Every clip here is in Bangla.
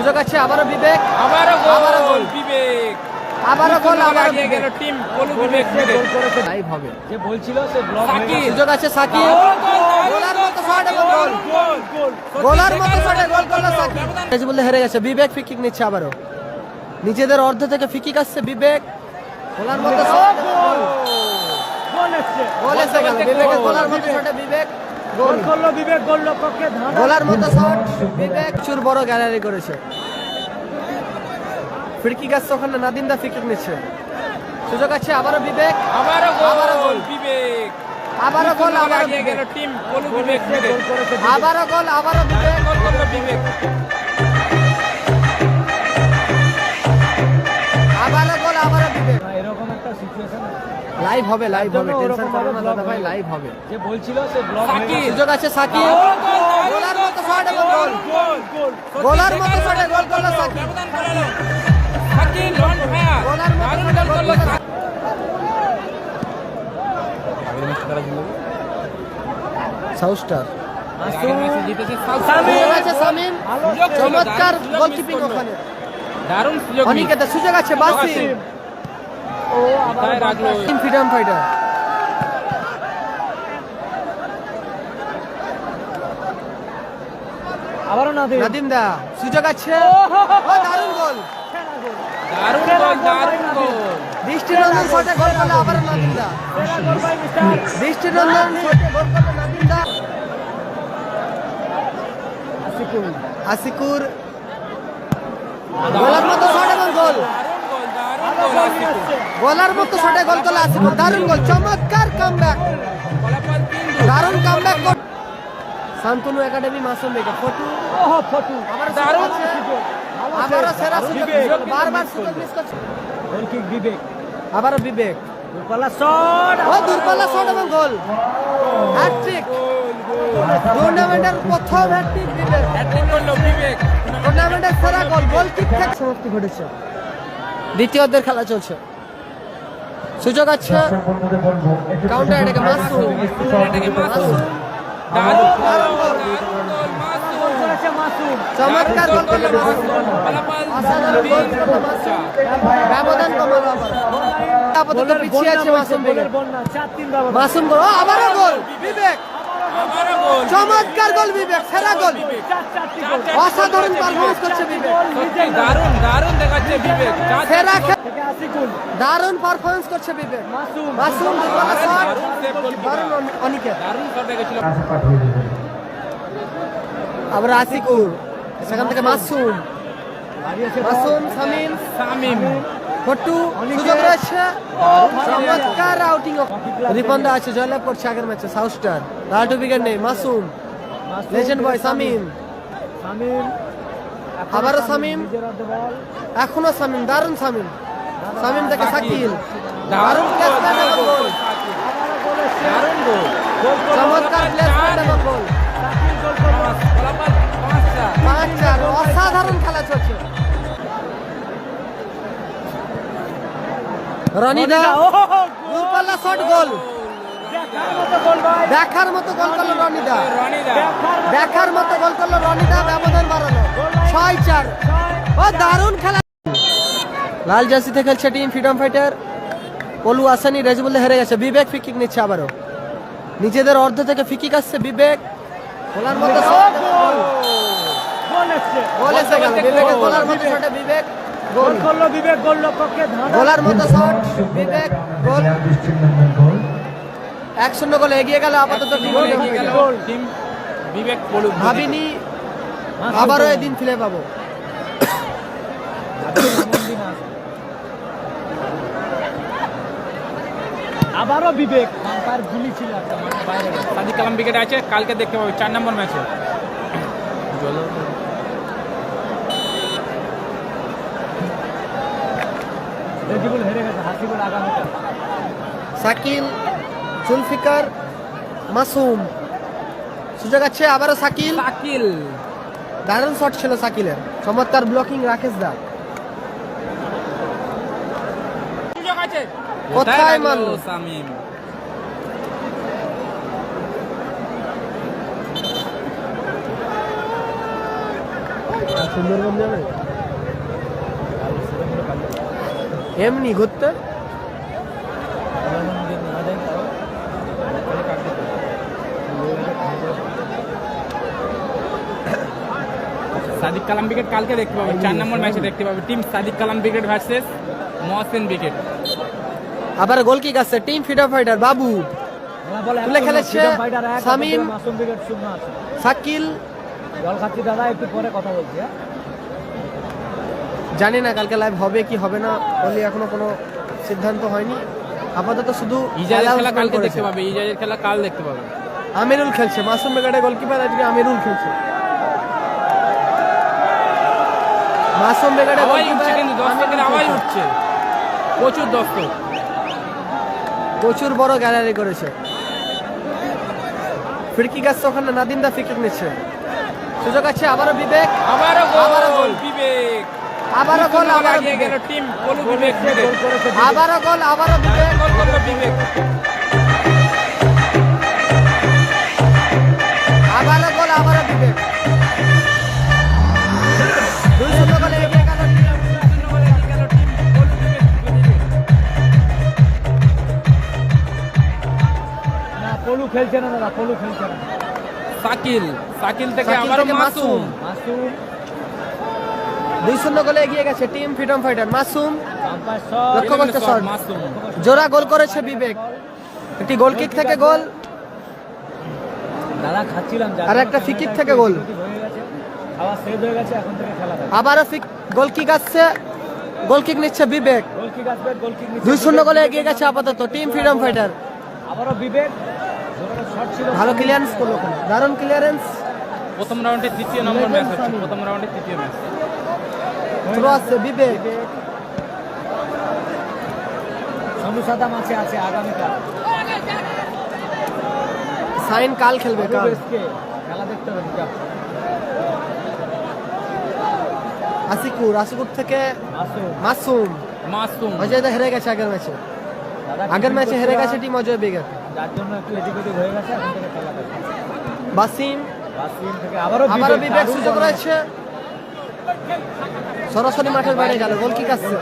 সুযোগ আছে আবারও বিবেক আবারও আবারও গোল। গোল। বিবেক। আবারও গোল আবারও গেল টিম পলু বিবেক মিলে লাইভ হবে। যে বলছিল সে ব্লক সুযোগ আছে সাকিব। গোলার মতো শট এবং গোল। গোল গোল। গোলার মতো শটে গোল করল সাকিব। এই বলে হেরে গেছে বিবেক ফ্রি কিক নিচ্ছে আবারও। নিজেদের অর্ধ থেকে ফ্রি কিক আসছে বিবেক। গোলার মতো শট। গোল গোল। এসে গেল বিবেকের গোলার মতো শটে বিবেক। গোল করল বিবেক গোল লক্ষ্যকে ধাঁধা। গোলার মতো শট বিবেক চুর বড় গ্যালারি করেছে। ফ্রি কিক আসছে ওখানে নাদিমদা ফ্রি নিচ্ছে। সুযোগ আছে আবারও বিবেক আবারও আবারও গোল। বিবেক। আবারও গোল আবারও এগিয়ে গেল টিম পলু বিবেক আবারও গোল আবারও বিবেক। গোল করল বিবেক। আবারও গোল আবারও বিবেক। এরকম একটা সিচুয়েশন লাইভ হবে লাইভ হবে টেনশন করো না দাদা ভাই লাইভ হবে যে বলছিল সে ব্লক। সুযোগ আছে সাকিব গোলার মতো শট এবং গোল গোল গোল গোলার মতো শটে গোল করল সাকিব সাকিব অন ফায়ার গোলার মতো গোল করল সাউথ চমৎকার দারুণ সুযোগ গোলকিপিং ওখানে দারুণ সুযোগ miss। সুযোগ আছে বাসিম। ও আবার রাখল? ফ্রিডম ফাইটার আবারও না দেব নাদিম দা সুযোগ আছে? দারুণ গোল। দারুণ গোল দারুণ গোল। দৃষ্টিনন্দন শটে গোল করল আবার নাদিম দা। দৃষ্টিনন্দন শটে গোল করল নাদিম দা। আসিকুল আসিকুর গোলার মতো শট এবং গোল দারুণ গোল দারুণ গোল আসিফ। গোলার মতো শটে গোল করল আসিকুর দারুণ গোল চমৎকার কামব্যাক। দারুণ কামব্যাক শান্তনু একাডেমি মাসুম বেগে ফটু। ওহ ফটু। আবার দারুণ। আবারও সেরা সুযোগ। বারবার সুযোগ মিস করছে। Goal kick Bibek. আবারও বিবেক। রূপালা শট ও দূরপাল্লা শট এবং গোল হ্যাটট্রিক টুর্নামেন্টের প্রথম হ্যাটট্রিক বিবেক। হ্যাট্রিক করল বিবেক। টুর্নামেন্টের সেরা গোল গোল কিক থেকে সমাপ্তি ঘটেছে। দ্বিতীয় অর্ধের খেলা চলছে। সুযোগ আছে। কাউন্টার এটাকে মাসুম। চমৎকার গোল করল মাসুম। গোল ব্যবধান কমালো আপাতত পিছিয়ে আছে মাসুম গোল। আবারও গোল। বিবেক। চমৎকার গোল বিবেক সেরা গোল। অসাধারণ পারফরমেন্স করছে বিবেক। দারুণ দারুণ দেখাচ্ছে বিবেক। সেরা দারুণ পারফরমেন্স করছে বিবেক। মাসুম। দারুণ দারুণ আবার আসিকুর সেখান থেকে মাসুম। মাসুম সামিম। সামিম। ফটু সুযোগ রয়েছে। চমৎকার আউটিং রিপন্দা আছে জয়লাভ করছে আগের ম্যাচে সাউথ স্টার লালটু উইকেট নেই Masum. Legend boy Samim. Samim. আবারও সামিম। এখনও সামিম দারুণ সামিম। সামিম থেকে দারুণ দারুণ প্লেসমেন্ট গোল দারুণ গোল চমৎকার প্লেসমেন্ট এবং গোল পাঁচ চার অসাধারণ খেলা চলছে। রনিদা দূরপাল্লা শট গোল! দেখার মতো গোল করল রনিদা। দেখার মতো গোল করল রনিদা ব্যবধান বাড়ালো। ছয় চার। ও দারুণ খেলা। লাল জার্সিতে খেলছে টিম ফ্রিডম ফাইটার। পলু আসানি রেজবুল্লে হেরে গেছে। বিবেক ফিকিক নিচ্ছে আবারও। নিজেদের অর্ধ থেকে ফিকিক আসছে বিবেক। গোলার মতো গোল। গোল। এসছে। গোল এসে গেল। বিবেকের গোলার মতো শটে বিবেক। গোল গোল করল বিবেক গোল লক্ষ্যকে গোলার মতো শট বিবেক গোল। এক শূন্য গোলে এগিয়ে গেল আপাতত গোল এগিয়ে গেল ফাইটার। টিম বিবেক বলুক। ভাবিনি আবারও এদিন ফিরে পাবো। আবারও বিবেক তার গুলি ছিল। সাদিক কালাম উইকেটে আছে কালকে দেখতে পাবো চার নম্বর ম্যাচে রেজিবুল হেরে গেছে হাসিবুল আগামীকাল সাকিল জুলফিকার মাসুম। সুযোগ আছে আবারও সাকিল। সাকিল। দারুণ শট ছিল সাকিলের। চমৎকার ব্লকিং রাকেশ দা। কোথায় মারলো? সামিম সুন্দরবন যাবে? এমনি ঘুরতে? সাদিক কালাম ব্রিগেড কালকে দেখতে পাবে। চার নম্বর ম্যাচে দেখতে পাবে। Team Sadiq Kalam brigade versus Mohsen brigade. আবার গোল কিক আছে। Team feeder fighter Babu. তুলে খেলেছে আছে। শাকিল। জল খাচ্ছি দাদা একটু পরে কথা বলছি হ্যাঁ? জানি না কালকে লাইভ হবে কি হবে না বলি এখনও কোনো সিদ্ধান্ত হয়নি। আপাতত শুধু ইজাজের খেলা কালকে দেখতে পাবে ইজাজের খেলা কাল দেখতে পাবে। আমিরুল খেলছে মাসুম বেগাড়ে গোলকিপার আজকে আমিরুল খেলছে। মাসুম বেগাড়ে আওয়াজ উঠছে কিন্তু দর্শকের আওয়াজ উঠছে। প্রচুর দর্শক প্রচুর বড় গ্যালারি করেছে। ফিরকি গাছ ওখানে নাদিম দা ফিকিক নিচ্ছে। সুযোগ আছে আবারও বিবেক আবারও আবারও গোল। বিবেক। আবারও গোল আবারও গেল টিম পলু বিবেক আবারও গোল আবারও বিবেক। গোল করল বিবেক। আবারও গোল আবারও বিবেক। দুই শূন্য গোলে এগিয়ে গেল পলু খেলছে না দাদা পলু খেলছে না। সাকিল সাকিল থেকে আবারও মাসুম। মাসুম। দুই শূন্য গোলে এগিয়ে গেছে টিম ফ্রিডম ফাইটার। মাসুম সব শট, জোড়া গোল করেছে বিবেক। একটি গোল কিক থেকে গোল আর একটা চ্যানেলটা থেকে গোল। এদিক ওদিক হয়ে গেছে খাওয়া সেভ হয়ে গেছে এখন থেকে খেলা হবে আবারও ফিক গোল কিক আসছে। গোল কিক নিচ্ছে বিবেক। দুই শূন্য গোলে এগিয়ে গেছে আপাতত টিম ফ্রিডম ফাইটার। আবারও বিবেক। ভালো ক্লিয়ারেন্স করল দারুণ ক্লিয়ারেন্স প্রথম রাউন্ডের তৃতীয় নম্বর ম্যাচ হচ্ছে। প্রথম রাউন্ডের তৃতীয় ম্যাচ আসছে বিবেক সনু সাদা মাছে আছে আগামীকাল। সাইন কাল খেলবে কাল। খেলা দেখতে হবে আসিকুর আসিকুর থেকে মাসুম। মাসুম। অজয় হেরে গেছে আগের ম্যাচে। আগের ম্যাচে হেরে গেছে টিম অজয় বেগের। যার জন্য একটু এদিক ওদিক হয়ে গেছে এখন থেকে খেলা বাসিম। বাসিম থেকে আবারও আবারও বিবেক সুযোগ। রয়েছে। সরাসরি মাঠের বাইরে গেল। গোল কিক আসছে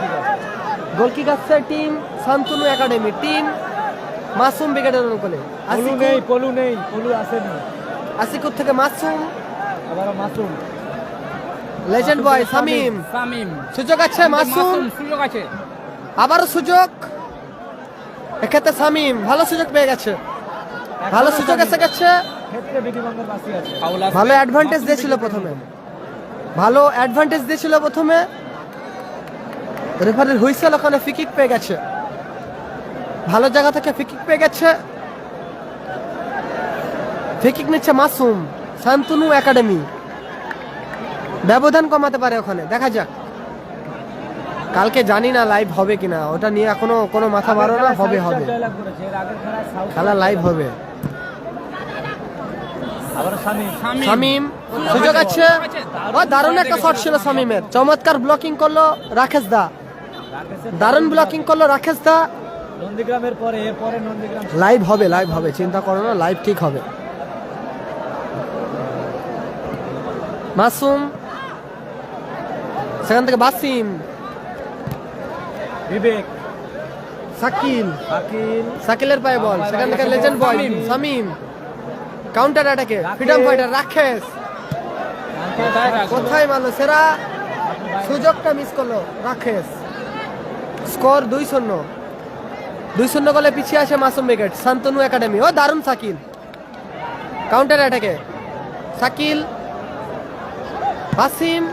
গোল কিক আসছে team Shantanu academy team Masum ব্রিগেডের অনুকূলে। পলু নেই পলু নেই পলু আসেনি আসিকুর থেকে মাসুম। আবারও Masum. Legend boy Samim. Samim. সুযোগ আছে মাসুম? সুযোগ আছে। আবারও সুযোগ। এক্ষেত্রে সামিম ভালো সুযোগ পেয়ে গেছে। ভালো সুযোগ এসে গেছে। ভালো অ্যাডভান্টেজ দিয়েছিল প্রথমে। ভালো অ্যাডভান্টেজ দিয়েছিল প্রথমে। রেফারির হুইসেল ওখানে ফিকিক পেয়ে গেছে। ভালো জায়গা থেকে ফিকিক পেয়ে গেছে। ফিকিক নিচ্ছে মাসুম শান্তনু একাডেমি ব্যবধান কমাতে পারে ওখানে দেখা যাক। কালকে জানি না লাইভ হবে কিনা ওটা নিয়ে এখনও কোনো মাথা মারো না হবে হবে। খেলা লাইভ হবে। শামিম। সুযোগ আছে? ও দারুণ একটা শট ছিল শামিমের। চমৎকার ব্লকিং করল রাকেশ দা। দারুণ ব্লকিং করল রাকেশ দা। নন্দীগ্রামের পরে এরপরে নন্দীগ্রাম। লাইভ হবে লাইভ হবে। চিন্তা করো না লাইভ ঠিক হবে। মাসুম। সেখান থেকে বাসিম। বিবেক। সাকিল। শাকিল সাকিলের পায়ে বল। সেখান থেকে লেজেন্ড বয়। শামিম। কাউন্টার অ্যাটাকে ফ্রিডম ফাইটার রাকেশ। কোথায়? কোথায়? সেরা সুযোগটা মিস করল। রাকেশ স্কোর দুই শূন্য। দুই শূন্য গোলে পিছিয়ে আছে মাসুম ব্রিগেড শান্তনু একাডেমি। ও দারুণ Sakil counter attack Sakil Basim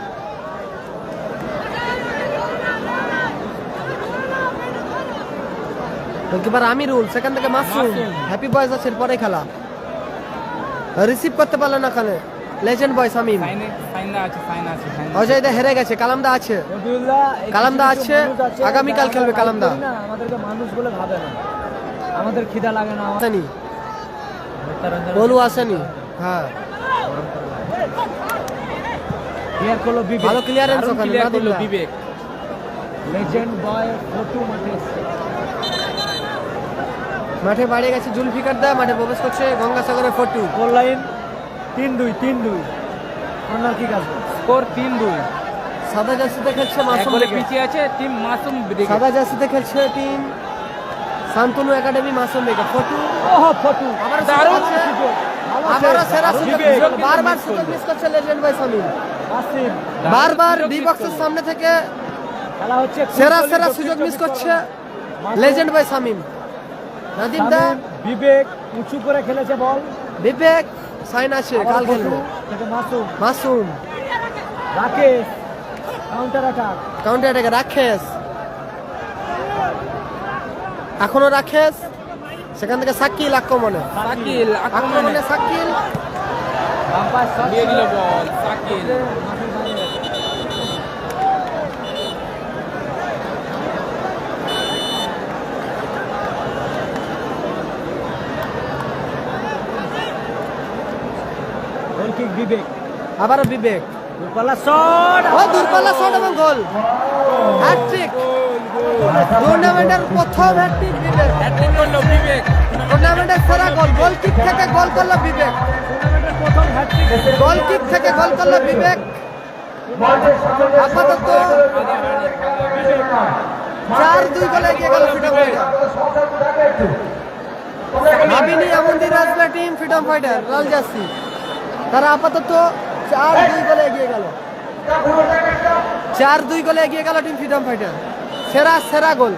goalkeeper Amirul সেখান থেকে মাসুম। হ্যাপি বয়েজ আছে পরে খেলা। রিসিভ করতে পারল না ওখানে। Legend boy Samim. Ajay da হেরে গেছে কালামদা আছে। কালামদা আছে, আগামীকাল খেলবে কালামদা। আমাদেরকে মানুষ বলে ভাবে না। আমাদের খিদা লাগে না। আসেনি বলু আসেনি হ্যাঁ। ক্লিয়ার করল বিবেক। ভালো ক্লিয়ারেন্স ওখানে করল নাদিমদা। বিবেক। লেজেন্ড বয় ফটু মাঠে। মাঠে বাড়িয়ে গেছে জুলফিকার দা মাঠে প্রবেশ করছে গঙ্গাসাগরের ফটু। গোল লাইন তিন দুই তিন দুই। কর্নার কিক আসবে স্কোর তিন দুই। সাদা জার্সিতে খেলছে মাসুম ব্রিগেড। পিছিয়ে আছে টিম মাসুম সাদা জার্সিতে খেলছে team Shantanu academy Masum brigade Fotu. ওহ ফটু। আবার দারুণ সুযোগ। আবারও সেরা সুযোগ বারবার সুযোগ মিস করছে লেজেন্ড ভাই আসিম বারবার ডি বক্সের সামনে থেকে খেলা হচ্ছে সেরা সেরা সুযোগ মিস করছে লেজেন্ড ভাই সামিম নাদিম দা। বিবেক উঁচু করে খেলেছে বল। বিবেক সাইন আছে কাল খেলবে। Masum. Rakesh counter attack counter attack Rakesh. এখনও রাকেশ? সেখান থেকে সাকিল আক্রমণে। সাকিল আক্রমণে। সাকিল। দিয়ে দিল বল সাকিল। কিক বিবেক? আবারও বিবেক। দুপালা শট। ও দূরপাল্লা শট এবং গোল। হ্যাটট্রিক টুর্নামেন্টের প্রথম হ্যাটট্রিক বিবেক। হ্যাট্রিক করল বিবেক। টুর্নামেন্টের সেরা গোল। গোল কিক থেকে গোল করল বিবেক। প্রথম হ্যাট্রিক গোল কিক থেকে গোল করল বিবেক। আপাতত চার দুই গোলে এগিয়ে গেল ফ্রিডম ফাইটার। এমন দিন আসবে টিম ফ্রিডম ফাইটার লাল জার্সি। তারা আপাতত চার দুই গোলে এগিয়ে গেল। চার দুই গোলে এগিয়ে গেল টিম ফ্রিডম ফাইটার। সেরা সেরা গোল।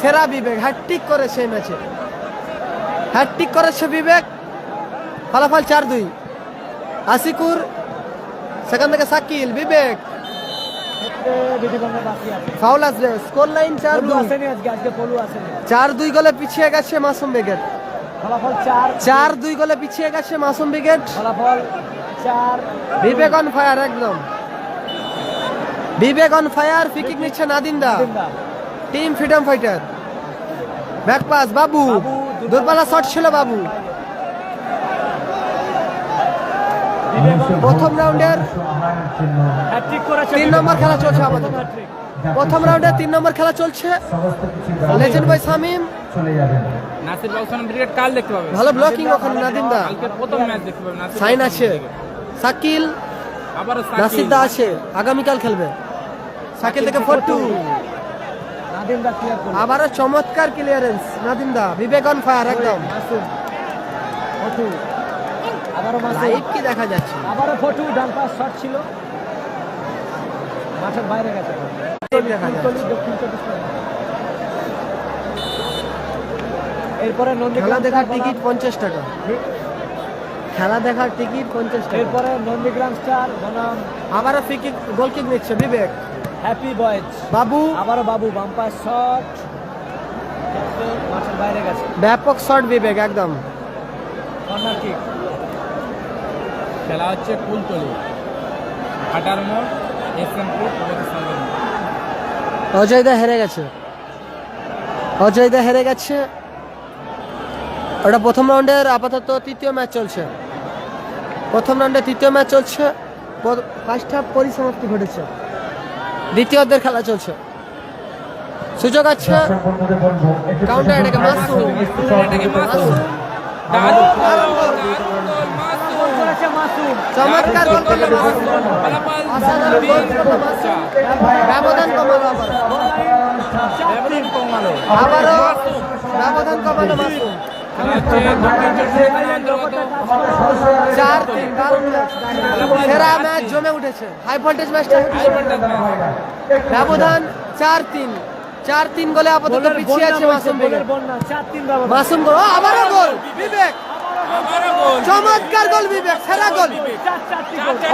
সেরা বিবেক। হ্যাট্রিক করে সেই ম্যাচে। হ্যাট্রিক করেছে বিবেক। ফলাফল চার দুই। আসিকুর সেখান থেকে সাকিল বিবেক। ফাউল আসবে। স্কোর লাইন চার দুই। চার দুই গোলে পিছিয়ে গেছে মাসুম ব্রিগেড ফলাফল চার চার দুই গোলে পিছিয়ে গেছে মাসুম ব্রিগেড। ফলাফল চার বিবেক অন ফায়ার একদম। বিবেক অন ফায়ার ফিকিক নিচ্ছে নাদিন্দা। Team freedom fighter. Back pass Babu. দূরপাল্লা shot ছিল বাবু। প্রথম রাউন্ডের তিন নম্বর খেলা চলছে আপাতত প্রথম। রাউন্ডে তিন নম্বর খেলা চলছে। লেজেন্ড বাই সামিম নাসির বাউসান ব্রিগেড কাল দেখতে পাবে। ভালো ব্লকিং ওখানে নাদিমদা। কালকে প্রথম ম্যাচ দেখতে পাবে নাসির সাইন আছে। সাকিল। আবারও সাকিল। নাসিরদা আছে। আগামীকাল খেলবে। সাকিল থেকে ফটু নাদিম দা ক্লিয়ার করল। চমৎকার ক্লিয়ারেন্স নাদিমদা। বিবেক অন ফায়ার একদম। ফটু লাইভ কি দেখা যাচ্ছে? আবারও ফটু ডান পাস শট ছিল। মাঠের বাইরে গেছে। দেখা যাচ্ছে। কুলতলি, দক্ষিণ চব্বিশ পরগনা। এরপরে নন্দী খেলা দেখার টিকিট পঞ্চাশ টাকা। খেলা দেখার টিকিট পঞ্চাশ টাকা। এরপরে নন্দীগ্রাম স্টার বনাম আবারও গোল কিক নিচ্ছে বিবেক। হ্যাপি বয়েজ বাবু। আবারও বাবু বাম্পার শট মাঠের বাইরে গেছে। ব্যাপক শট বিবেক একদম। কর্নার কিক খেলা হচ্ছে কুলতলি। আটার মোড় সংগ্রাম অজয়দা হেরে গেছে। অজয়দা হেরে গেছে। ওটা প্রথম রাউন্ডের আপাতত তৃতীয় ম্যাচ চলছে। প্রথম রাউন্ডে তৃতীয় ম্যাচ চলছে। ফার্স্ট হাফ পরিসমাপ্তি ঘটেছে। দ্বিতীয় অর্ধের খেলা চলছে। সুযোগ আছে। কাউন্টার এটাকে মাসুম। চমৎকার গোল করল অসাধারণ গোল করল ব্যবধান কমালো আবার ব্যবধান কমালো। আবারও ব্যবধান কমালো মাসুম। চার তিন সেরা ম্যাচ জমে উঠেছে। হাই ভোল্টেজ ম্যাচটা ব্যবধান চার তিন। চার তিন গোলে আপাতত পিছিয়ে আছে মাসুম মাসুম গোল আবারও গোল। বিবেক। চমৎকার গোল বিবেক। সেরা গোল।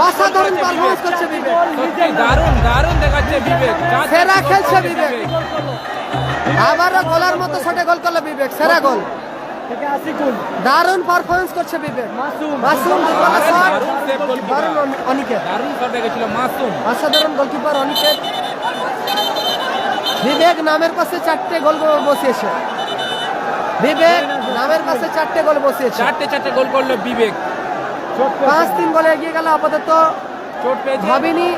অসাধারণ পারফরমেন্স করছে বিবেক। দারুণ দারুণ দেখাচ্ছে বিবেক। সেরা খেলছে বিবেক। আবারও গোলার মতো শটে গোল করল বিবেক। সেরা গোল। দারুণ পারফরমেন্স করছে বিবেক। মাসুম। মাসুম দারুণ অনিকেত। দারুণ শট মাসুম। অসাধারণ গোলকিপার অনিকেত। বিবেক নামের পাশে চারটে গোল বসিয়েছে। বিবেক নামের পাশে চারটে গোল বসিয়েছে। চারটে চারটে গোল করল বিবেক। পাঁচ তিন গোলে এগিয়ে গেল আপাতত। চোট পেয়েছে। ভাবিনি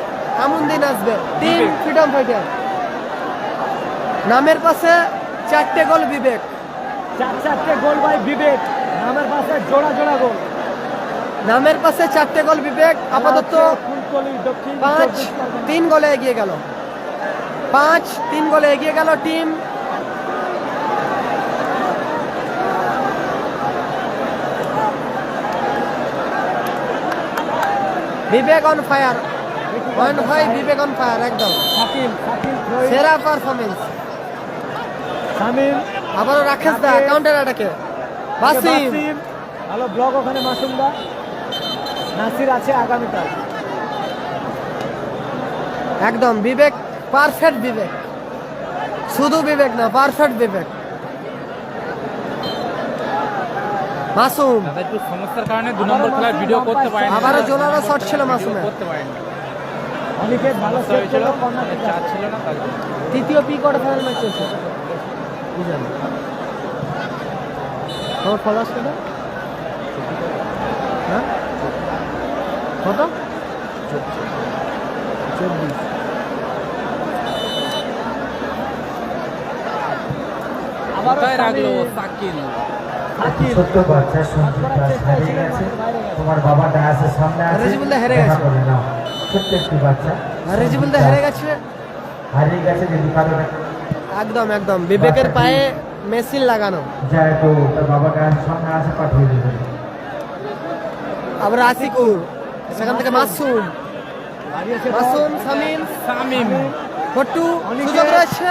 এমন দিন আসবে। টিম বিবেক। ফ্রিডম ফাইটার নামের পাশে চারটে গোল বিবেক। চার চারটে গোল বাই বিবেক। নামের পাশে জোড়া জোড়া গোল। নামের পাশে চারটে গোল বিবেক আপাতত পাঁচ তিন গোলে এগিয়ে গেল। পাঁচ তিন গোলে এগিয়ে গেল team. Vivek on fire one five Vivek on fire একদম। সেরা পারফরমেন্স শামিম আবারও রাকেশ দা কাউন্টার অ্যাটাকে বাসিম। ভালো ব্লক ওখানে মাসুমদা। নাসির আছে আগামীকাল। একদম বিবেক পারফেক্ট বিবেক। শুধু বিবেক না পারফেক্ট বিবেক। মাসুম। একটু সমস্যার কারণে দু নম্বর খেলায় ভিডিও করতে পারেন। আবারও জোরালো শট ছিল মাসুমের। করতে পারেন। অনেকে ভালো হয়েছিল। করল কর্নার চার ছিল না তৃতীয় পি কোয়ার্টার ফাইনাল ম্যাচ চলছে বুঝলেন তোমার ফলোয়ার্স কত হ্যাঁ? কত? চব্বিশ। কোথায় রাখল? সাকিল। ছোট্ট বাচ্চা সঞ্জিত দাস হারিয়ে গেছে। তোমার বাবা ডায়াসের সামনে আছে রেজিবুল্লাহ হেরে গেছে। ছোট্ট একটি বাচ্চা। আর রেজিবুল হেরে গেছে। হারিয়ে গেছে যদি একদম একদম। বিবেকের পায়ে মেশিন লাগানো। আবার আসিকুর সেখান থেকে মাসুম। মাসুম সামিম। সামিম। ফট্টু সুযোগ রয়েছে।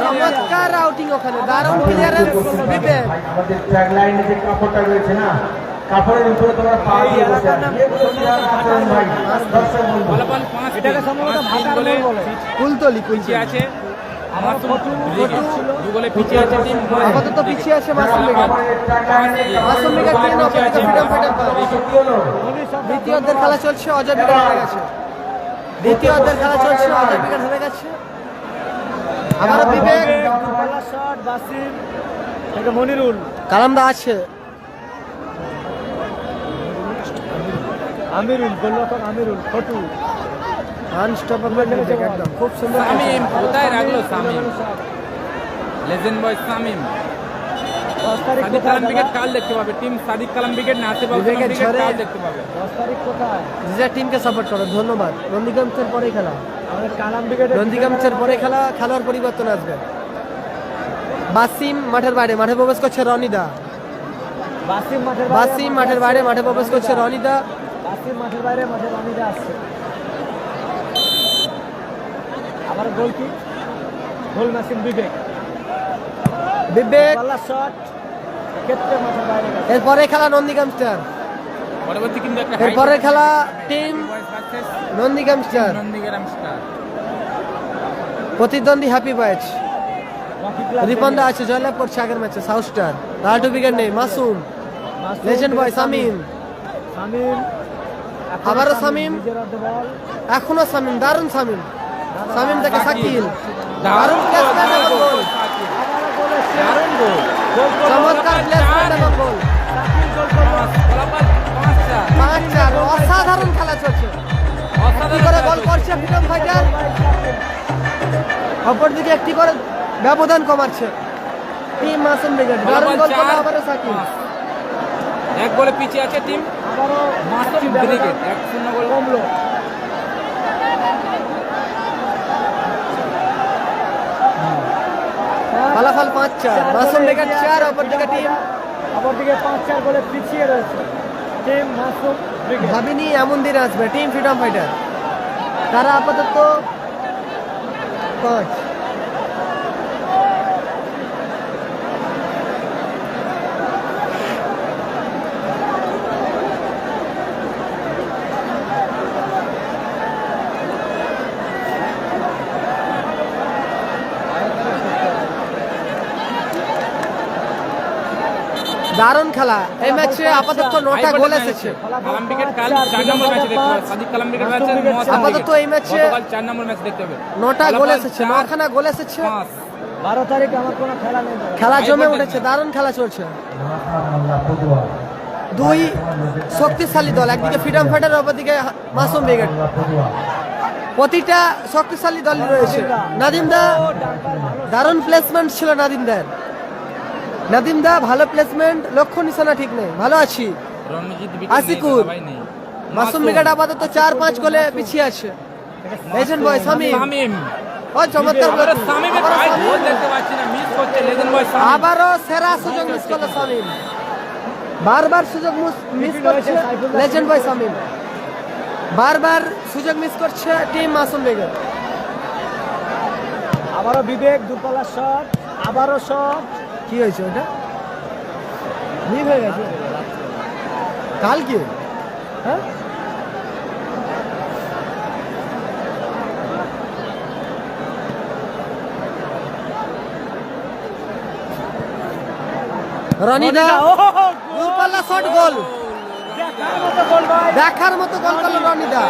চমৎকার আউটিং ওখানে। দারুণ ক্লিয়ারেন্স বিবেক। আমাদের ট্র্যাক লাইনে যে কাপড়টা রয়েছে না কাপড়ের উপরে তোমরা পা দিয়ে বসে আছো। কুলতলি কুলতলি আছে। দু গোলে পিছিয়ে আছে টিম আপাতত পিছিয়ে আছে মাসুম মাসুম তিন ফ্রিডম ফাইটার দ্বিতীয় অর্ধের খেলা চলছে অজয় বিকেট হেরে গেছে। দ্বিতীয় অর্ধের খেলা চলছে অজয় বিকেট হেরে গেছে। আবারও বিবেক। দুপাল্লা শট বাসিম থেকে মনিরুল। কালামদা আছে। আমিরুল গোলরক্ষক আমিরুল ফটু। আনস্টপেবল বিবেক একদম। খুব সুন্দর সামিম কোথায় রাখল সামিম? Legend boy Samim. দশ তারিখ সাদিক কালাম উইকেট কাল দেখতে পাবে। টিম সাদিক কালাম উইকেট না আসতে পাবে উইকেট কাল দেখতে পাবে। তারিখ কোথায়? টিমকে সাপোর্ট করো ধন্যবাদ। নন্দীগঞ্জের পরে খেলা। আমাদের কালাম পরে খেলা খেলার পরিবর্তন আসবে। বাসিম মাঠের বাইরে মাঠে প্রবেশ করছে রনিদা। বাসিম মাঠের বাইরে বাসিম মাঠের বাইরে মাঠে প্রবেশ করছে রনিদা। বাসিম মাঠের বাইরে মাঠে রনিদা আসছে। আবার গোল কি? গোল নাসিম বিবেক বিবেক শট ক্ষেত্রে মাঠের বাইরে গেছে এরপরে খেলা পরবর্তী কিন্তু একটা এরপরে খেলা টিম বয়েজ প্রতিদ্বন্দ্বী হ্যাপি ব্যাচ রকি রিপন্দা আছে জয়লাভ করছে আগের ম্যাচে সাউথ স্টার লালটু উইকেট নেই মাসুম মাসুদ, লেজেন্ড বয় সামিম আবারও সামিম। এখনও সামিম দারুণ সামিম সামিম থেকে দারুণ গোল, প্লেসমেন্ট এবং। দারুণ গোল। চমৎকার প্লেসমেন্ট এবং গোল। পাঁচ চার অসাধারণ খেলা চলছে। একটি করে গোল করছে ফ্রিডম ফাইটার অপরদিকে একটি করে ব্যবধান কমাচ্ছে। Team brigade. দারুণ গোল করল আবারও সাকিব। এক গোলে পিছিয়ে আছে টিম। আবারও মাসুম ব্রিগেড এক শূন্য গোল। কমলো। ফলাফল পাঁচ চার। মাসুম ব্রিগেড চার অপর দিকে টিম। অপর দিকে পাঁচ চার বলে পিছিয়ে রয়েছে। টিম মাসুম ভাবিনি এমন দিন আসবে। Team freedom fighter. তারা আপাতত পাঁচ। দারুণ খেলা। এই ম্যাচে আপাতত নটা গোল এসেছে। আপাতত এই ম্যাচে গতকাল চার নম্বর ম্যাচ দেখতে হবে। নটা গোল এসেছে নখানা গোল এসেছে। বারো তারিখ আমার কোনো খেলা নেই। খেলা জমে উঠেছে দারুণ খেলা চলছে। দুই শক্তিশালী দল একদিকে ফ্রিডম ফাইটার অপরদিকে মাসুম ব্রিগেড। প্রতিটা শক্তিশালী দল রয়েছে। নাদিম দা দারুণ প্লেসমেন্ট ছিল নাদিম দার নাদিম দা ভালো প্লেসমেন্ট লক্ষ্য নিশানা ঠিক নেই। ভালো আছি। নেই মাসুম ব্রিগেড আপাতত চার পাঁচ গোলে পিছিয়ে আছে। লেজেন্ড বয় সামিম ও চমৎকার আবারও গোল। সামিমের ভাই সামিম। দেখতে পাচ্ছি না মিস করছে লেজেন্ড বয় সামিম আবারও সেরা সুযোগ মিস করল সামিম বারবার সুযোগ মিস করছে লেজেন্ড বয় সামিম বারবার সুযোগ মিস করছে টিম মাসুম ব্রিগেড আবারও বিবেক দূরপাল্লার শট আবারও শট কি হয়েছে ওটা মিস হয়ে গেছে? কাল কি? হ্যাঁ? রনিদা দূরপাল্লা শট গোল! দেখার মতো গোল করল রনিদা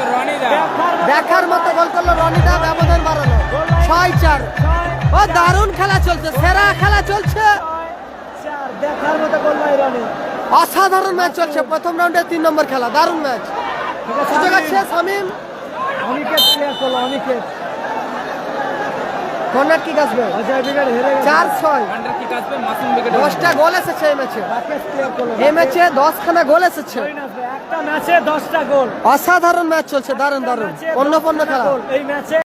দেখার মতো গোল করল রনিদা ব্যবধান বাড়ালো। ছয় চার। ও দারুণ খেলা চলছে সেরা খেলা চলছে। অসাধারণ ম্যাচ চলছে। প্রথম রাউন্ডে তিন নম্বর খেলা। দারুণ ম্যাচ সুযোগ আছে শামিম কর্নার কিক আসবে চার ছয়। দশটা গোল এসেছে এই ম্যাচে রাকেশ প্লেয়ার এই ম্যাচে দশখানা গোল এসেছে। একটা ম্যাচে দশটা গোল। অসাধারণ ম্যাচ চলছে দারুণ দারুণ। অন্য পণ্য খেলা। গোল। এই ম্যাচে